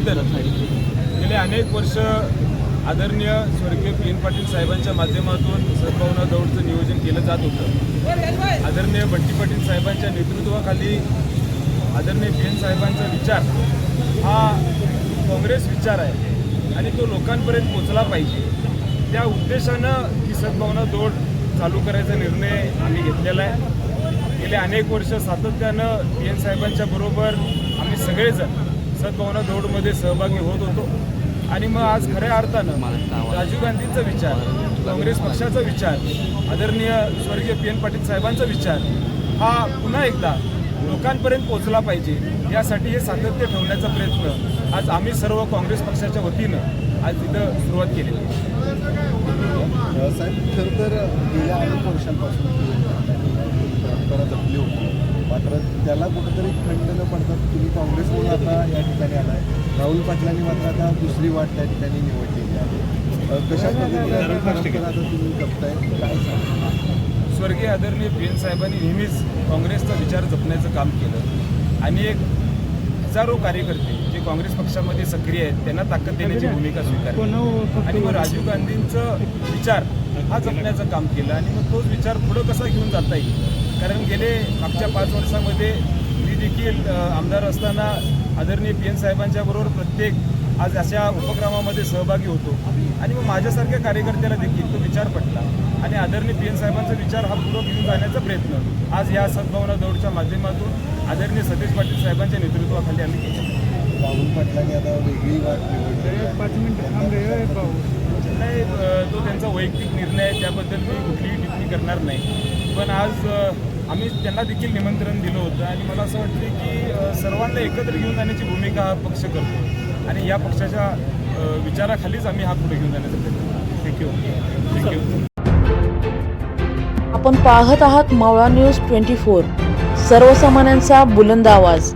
चिंतन गेले अनेक वर्ष आदरणीय स्वर्गीय पी एन पाटील साहेबांच्या माध्यमातून सद्भावना दौडचं नियोजन केलं जात होतं. आदरणीय बंटी पाटील साहेबांच्या नेतृत्वाखाली आदरणीय पी एन साहेबांचा विचार हा काँग्रेस विचार आहे आणि तो लोकांपर्यंत पोचला पाहिजे. त्या उद्देशानं ही सद्भावना दौड चालू करायचा निर्णय आम्ही घेतलेला आहे. गेले अनेक वर्ष सातत्यानं पी एन साहेबांच्या बरोबर आम्ही सगळेजण सद्भावना दौडमध्ये सहभागी होत होतो. आणि मग आज खऱ्या अर्थानं राजीव गांधींचा विचार काँग्रेस पक्षाचा विचार आदरणीय स्वर्गीय पी एन पाटील साहेबांचा विचार हा पुन्हा एकदा लोकांपर्यंत पोहोचला पाहिजे यासाठी हे सातत्य ठेवण्याचा प्रयत्न आज आम्ही सर्व काँग्रेस पक्षाच्या वतीनं आज इथं सुरुवात केली साहेब खरं तर गेल्या अनेक वर्षांपासून होती. मात्र त्याला कुठंतरी खंड न पडतात तुम्ही काँग्रेस आता या ठिकाणी आलाय राहुल पाटलांनी मात्र आता दुसरी वाट त्या ठिकाणी निवडलेली आहे. कशा पद्धतीने ही आता तुम्ही जपताय? काय सांगा स्वर्गीय आदरणीय पी एन साहेबांनी नेहमीच काँग्रेसचा विचार जपण्याचं काम केलं. आणि एक हजारो कार्यकर्ते जे काँग्रेस पक्षामध्ये सक्रिय आहेत त्यांना ताकद देण्याची भूमिका स्वीकारली. आणि मग राजीव गांधींचं विचार हा जपण्याचं काम केलं. आणि मग तोच विचार पुढं कसा घेऊन जाता येईल? कारण गेले मागच्या पाच वर्षामध्ये मी देखील आमदार असताना आदरणीय पी एन साहेबांच्या बरोबर प्रत्येक आज अशा उपक्रमामध्ये सहभागी होतो. आणि मग माझ्यासारख्या कार्यकर्त्याला देखील तो विचार पटला. आणि आदरणीय पी एन साहेबांचा विचार हा पुढं घेऊन जाण्याचा प्रयत्न आज या सद्भावना दौडच्या माध्यमातून आदरणीय सतीश पाटील साहेबांच्या नेतृत्वाखाली आम्ही केलं. राहुल पाटलांनी आता वेगळी वाट निवडली आहे. नाही तो त्यांचा वैयक्तिक निर्णय आहे त्याबद्दल मी कुठलीही टिप्पणी करणार नाही. पण आज आम्ही त्यांना देखील निमंत्रण दिलं होतं आणि मला असं वाटतं की सर्वांना एकत्र घेऊन जाण्याची भूमिका हा पक्ष करतो. आणि या पक्षाच्या विचाराखालीच आम्ही हा पुढे घेऊन जाण्याचा प्रयत्न थँक्यू थँक्यू आपण पाहत आहात मावळा न्यूज ट्वेंटी फोर. सर्वसामान्यांचा बुलंद आवाज.